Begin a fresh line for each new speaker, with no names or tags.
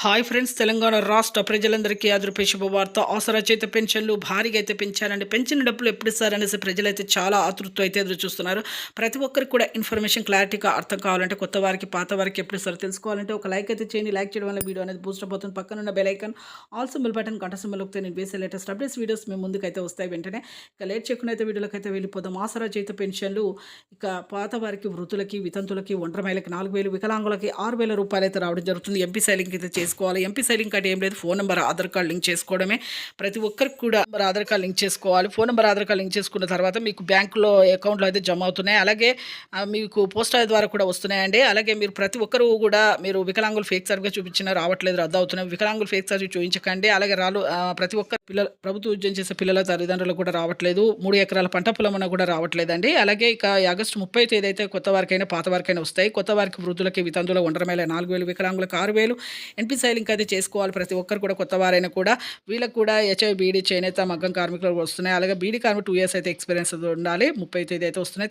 Hi friends Telangana రాష్ట్ర ప్రజలందరికీ అదృపే శుభవార్త. ఆసరా చేత పెన్షన్లు భారీగా అయితే పెంచారండి. పెన్షన్ డబ్బులు ఎప్పుడు ఇస్తారనేసి ప్రజలైతే చాలా ఆతృత్వం అయితే ఎదురు చూస్తున్నారు. ప్రతి ఒక్కరికి కూడా ఇన్ఫర్మేషన్ క్లారిటీగా అర్థం కావాలంటే కొత్త వారికి పాత వారికి ఎప్పుడు ఇస్తారో తెలుసుకోవాలంటే ఒక లైక్ అయితే చేయండి. లైక్ చేయడం వల్ల వీడియో అనేది బూస్ట్ అవుతుంది పక్కన ఉన్న bell icon all symbol button గంట సింబల్ ఒకతే నేను వేసే లేటెస్ట్ అప్డేట్స్ వీడియోస్ మేము ముందుకైతే వస్తాయి వెంటనే. ఇక లేట్ చేయకుండా అయితే వీడియోలోకి అయితే వెళ్ళిపోదాం. ఆసరా చేత పెన్షన్లు ఇక పాత వారికి వృద్ధులకి వితంతులకి ఒంటరి మహిళకి నాలుగు వేలు వికలాంగులకి ఆరు వేల రూపాయలు అయితే రావడం జరుగుతుంది. ఎంపీ సైలింగ్ అయితే చేసుకోవాలి. ఎంపీ సైలింగ్ అంటే ఏం లేదు. Phone number Aadhaar card link చేసుకోవడమే. ప్రతి ఒక్కరికి కూడా నెంబర్ ఆధార్ కార్డ్ లింక్ చేసుకోవాలి. Phone number Aadhaar card link చేసుకున్న తర్వాత మీకు బ్యాంకులో అకౌంట్లో అయితే జమ అవుతున్నాయి. అలాగే మీకు పోస్ట్ ద్వారా కూడా వస్తున్నాయండి. అలాగే మీరు ప్రతి ఒక్కరు కూడా మీరు వికలాంగులు ఫేక్ సర్వీస్ చూపించినా రావట్లేదు రద్దు అవుతున్నాయి. వికలాంగులు ఫేక్ సర్వీస్ చూపించకండి. అలాగే రాలు ప్రతి ఒక్క పిల్లలు ప్రభుత్వ ఉద్యోగం చేసే పిల్లల తల్లిదండ్రులు కూడా రావట్లేదు. మూడు ఎకరాల పంట పొలం కూడా రావట్లేదండి. అలాగే ఇక ఆగస్టు ముప్పై తేదీ అయితే కొత్త వారికైనా పాత వారికైనా వస్తాయి. కొత్త వారికి వృద్ధులకి వితంతుల ఒంటరి మేళ నాలుగు వేలు వికలాంగులకు ఆరు వేలు ఎన్పి సైలింగ్ అయితే చేసుకోవాలి ప్రతి ఒక్కరు కూడా కొత్త వారైనా కూడా. వీళ్ళకి కూడా హెచ్ఐ బీడీ చేనేత మగ్గం కార్మికులు వస్తున్నాయి. అలాగే బీడీ కార్మికులు టూ ఇయర్స్ అయితే ఎక్స్పీరియన్స్ ఉండాలి. ముప్పై తేదీ అయితే వస్తున్నాయి.